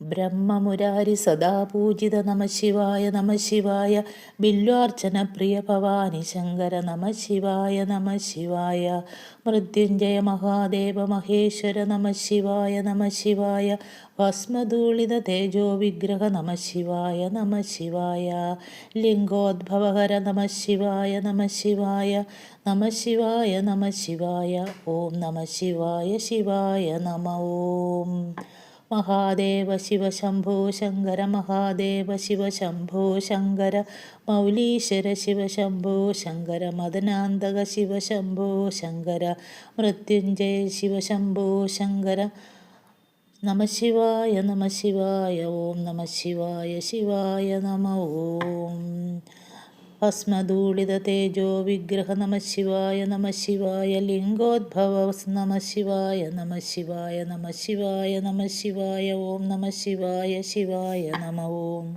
ബ്രഹ്മമുരാരി സദാപൂജിത നമ ശിവായ നമ ശിവായ ബില്വാർച്ചന പ്രിയ ഭവാനി ശങ്കര നമ ശിവായ നമ ശിവായ മൃത്യുഞ്ജയ മഹാദേവ മഹേശ്വര നമ ശിവായ നമ ശിവായ ഭസ്മധൂളിത തേജോ വിഗ്രഹ നമ ശിവായ നമ ശിവായ ലിംഗോദ്ഭവഹര നമ ശിവായ നമ ശിവായ നമ ശിവായ നമ ശിവായ ഓം നമ ശിവായ ശിവായ നമ ഓം. മഹാദേവ ശിവ ശംഭോ ശങ്കര മഹാദേവ ശിവ ശംഭോ ശങ്കര മൗലീശ്വര ശിവ ശംഭോ ശങ്കര മദനാന്തക ശിവ ശംഭോ ശങ്കര മൃത്യുഞ്ജയ ശിവ ശംഭോ ശങ്കര നമ ശിവായ നമ ശിവായ ഓം നമ ശിവായ ശിവായ നമ ഓം ഭസ്മധൂളിത തേജോ വിഗ്രഹ നമ ശിവായ നമ ശിവായ ലിംഗോദ്ഭവ നമ ശിവായ നമ ശിവായ നമ ശിവായ നമ ശിവായ ഓം നമ ശിവായ ശിവായ നമ ഓം.